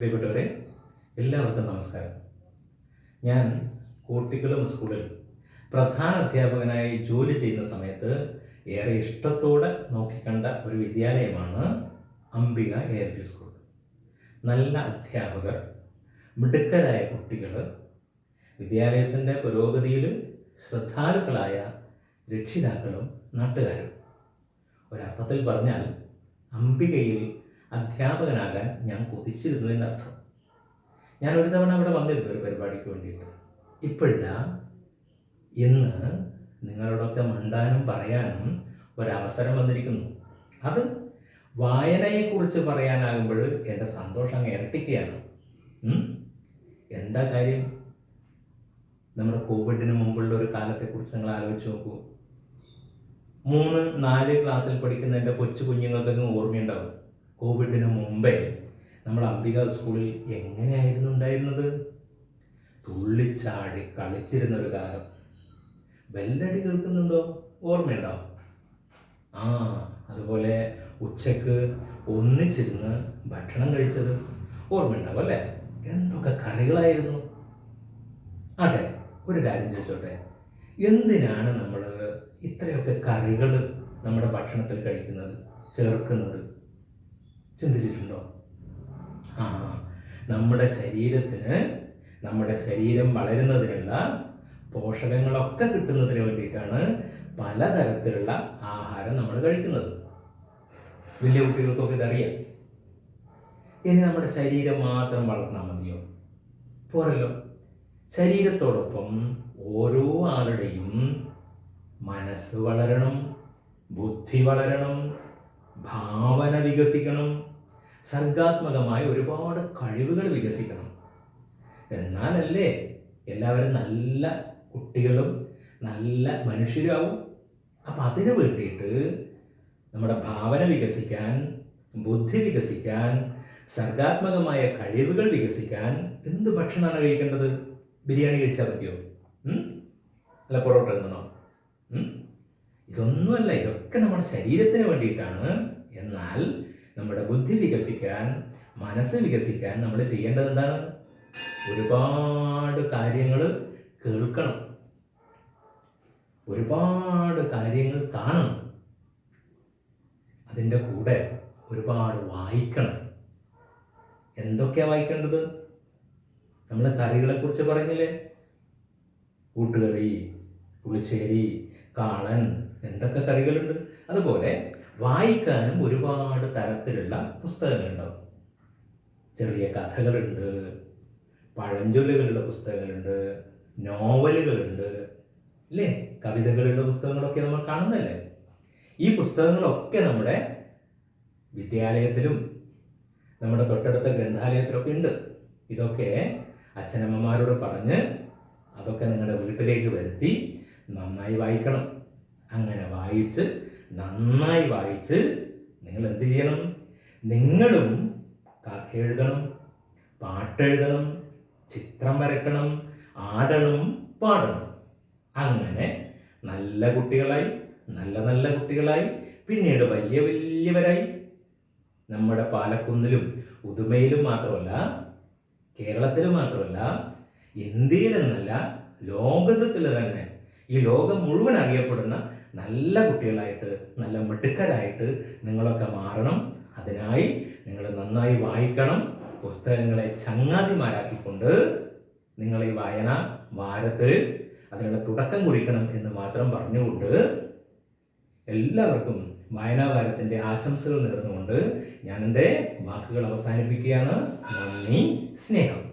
പ്രിയപ്പെട്ടവരെ എല്ലാവർക്കും നമസ്കാരം. ഞാൻ കോട്ടിക്കുളം സ്കൂളിൽ പ്രധാന അധ്യാപകനായി ജോലി ചെയ്യുന്ന സമയത്ത് ഏറെ ഇഷ്ടത്തോടെ നോക്കിക്കണ്ട ഒരു വിദ്യാലയമാണ് Ambika A L P school. നല്ല അധ്യാപകർ മിടുക്കരായ കുട്ടികൾ വിദ്യാലയത്തിന്റെ പുരോഗതിയിൽ ശ്രദ്ധാലുക്കളായ രക്ഷിതാക്കളും നാട്ടുകാരും. ഒരർത്ഥത്തിൽ പറഞ്ഞാൽ അംബികയിൽ അധ്യാപകനാകാൻ ഞാൻ കൊതിച്ചിരുന്നു എന്നർത്ഥം. ഞാൻ ഒരു തവണ അവിടെ വന്നിരുന്നു ഒരു പരിപാടിക്ക് വേണ്ടിയിട്ട്. ഇപ്പോഴിതാ ഇന്ന് നിങ്ങളോടൊക്കെ മിണ്ടാനും പറയാനും ഒരവസരം വന്നിരിക്കുന്നു. അത് വായനയെക്കുറിച്ച് പറയാനാകുമ്പോൾ എന്റെ സന്തോഷം അങ്ങ് ഇരട്ടിക്കുകയാണ്? എന്താ കാര്യം? നമ്മുടെ കോവിഡിന് മുമ്പുള്ള ഒരു കാലത്തെക്കുറിച്ച് നിങ്ങൾ ആലോചിച്ച് നോക്കൂ. മൂന്ന് നാല് ക്ലാസ്സിൽ പഠിക്കുന്ന എന്റെ കൊച്ചു കുഞ്ഞുങ്ങൾക്കൊക്കെ ഓർമ്മയുണ്ടാവും. കോവിഡിന് മുമ്പേ നമ്മൾ അംബിക സ്കൂളിൽ എങ്ങനെയായിരുന്നു ഉണ്ടായിരുന്നത്? തുള്ളിച്ചാടി കളിച്ചിരുന്ന ഒരു കാലം. ബെല്ലടി കേൾക്കുന്നുണ്ടോ? ഓർമ്മയുണ്ടോ? ആ അതുപോലെ ഉച്ചയ്ക്ക് ഒന്നിച്ചിരുന്ന് ഭക്ഷണം കഴിച്ചത് ഓർമ്മയുണ്ടാവും അല്ലേ? എന്തൊക്കെ കറികളായിരുന്നു? ആട്ടെ ഒരു കാര്യം ചോദിച്ചോട്ടെ. എന്തിനാണ് നമ്മൾ ഇത്രയൊക്കെ കറികൾ നമ്മുടെ ഭക്ഷണത്തിൽ കഴിക്കുന്നത് ചേർക്കുന്നത്? ചിന്തിച്ചിട്ടുണ്ടോ? ആ നമ്മുടെ ശരീരത്തിന് നമ്മുടെ ശരീരം വളരുന്നതിനുള്ള പോഷകങ്ങളൊക്കെ കിട്ടുന്നതിന് വേണ്ടിയിട്ടാണ് പലതരത്തിലുള്ള ആഹാരം നമ്മൾ കഴിക്കുന്നത്. വലിയ കുട്ടികൾക്കൊക്കെ ഇതറിയാം. ഇനി നമ്മുടെ ശരീരം മാത്രം വളർന്നാൽ മതിയോ? പോരല്ലോ. ശരീരത്തോടൊപ്പം ഓരോ ആളുടെയും മനസ്സ് വളരണം ബുദ്ധി വളരണം ഭാവന വികസിക്കണം സർഗാത്മകമായ ഒരുപാട് കഴിവുകൾ വികസിക്കണം. എന്നാലല്ലേ എല്ലാവരും നല്ല കുട്ടികളും നല്ല മനുഷ്യരാവും അപ്പം അതിനു വേണ്ടിയിട്ട് നമ്മുടെ ഭാവന വികസിക്കാൻ ബുദ്ധി വികസിക്കാൻ സർഗാത്മകമായ കഴിവുകൾ വികസിക്കാൻ എന്ത് ഭക്ഷണമാണ് കഴിക്കേണ്ടത്? ബിരിയാണി കഴിച്ചാൽ മതിയോ? അല്ല പൊറോട്ട ഉം? ഇതൊന്നുമല്ല ഇതൊക്കെ നമ്മുടെ ശരീരത്തിന് വേണ്ടിയിട്ടാണ്. എന്നാൽ നമ്മുടെ ബുദ്ധി വികസിക്കാൻ മനസ്സ് വികസിക്കാൻ നമ്മൾ ചെയ്യേണ്ടത് എന്താണ് ഒരുപാട് കാര്യങ്ങൾ കേൾക്കണം. ഒരുപാട് കാര്യങ്ങൾ കാണണം. അതിന്റെ കൂടെ ഒരുപാട് വായിക്കണം. എന്തൊക്കെയാണ് വായിക്കേണ്ടത്? നമ്മൾ കറികളെക്കുറിച്ച് പറഞ്ഞില്ലേ? കൂട്ടുകറി പുളിശ്ശേരി കാളൻ എന്തൊക്കെ കറികളുണ്ട്? അതുപോലെ വായിക്കാനും ഒരുപാട് തരത്തിലുള്ള പുസ്തകങ്ങളുണ്ടാവും. ചെറിയ കഥകളുണ്ട് പഴഞ്ചൊല്ലുകളുള്ള പുസ്തകങ്ങളുണ്ട് നോവലുകളുണ്ട് അല്ലേ? കവിതകളുള്ള പുസ്തകങ്ങളൊക്കെ നമ്മൾ കാണുന്നല്ലേ ഈ പുസ്തകങ്ങളൊക്കെ നമ്മുടെ വിദ്യാലയത്തിലും നമ്മുടെ തൊട്ടടുത്ത ഗ്രന്ഥാലയത്തിലൊക്കെ ഉണ്ട്. ഇതൊക്കെ അച്ഛനമ്മമാരോട് പറഞ്ഞ് അതൊക്കെ നിങ്ങളുടെ വീട്ടിലേക്ക് വരുത്തി നന്നായി വായിക്കണം. അങ്ങനെ വായിച്ച് നന്നായി വായിച്ച് നിങ്ങൾ എന്ത് ചെയ്യണം? നിങ്ങളും കഥ എഴുതണം പാട്ടെഴുതണം ചിത്രം വരക്കണം ആടണം പാടണം. അങ്ങനെ നല്ല കുട്ടികളായി നല്ല നല്ല കുട്ടികളായി പിന്നീട് വലിയ വലിയവരായി. നമ്മുടെ പാലക്കുന്നിലും ഉദുമയിലും മാത്രമല്ല കേരളത്തിൽ മാത്രമല്ല ഇന്ത്യയിലെന്നല്ല ലോകത്തിൽ തന്നെ ഈ ലോകം മുഴുവൻ അറിയപ്പെടുന്ന നല്ല കുട്ടികളായിട്ട് നല്ല മിടുക്കരായിട്ട് നിങ്ങളൊക്കെ മാറണം. അതിനായി നിങ്ങൾ നന്നായി വായിക്കണം. പുസ്തകങ്ങളെ ചങ്ങാതിമാരാക്കിക്കൊണ്ട് നിങ്ങൾ ഈ വായന വാരത്തിൽ അതിനുള്ള തുടക്കം കുറിക്കണം എന്ന് മാത്രം പറഞ്ഞുകൊണ്ട് എല്ലാവർക്കും വായനാവാരത്തിന്റെ ആശംസകൾ നേർന്നുകൊണ്ട് ഞാൻ എന്റെ വാക്കുകൾ അവസാനിപ്പിക്കുകയാണ്. നന്ദി സ്നേഹം.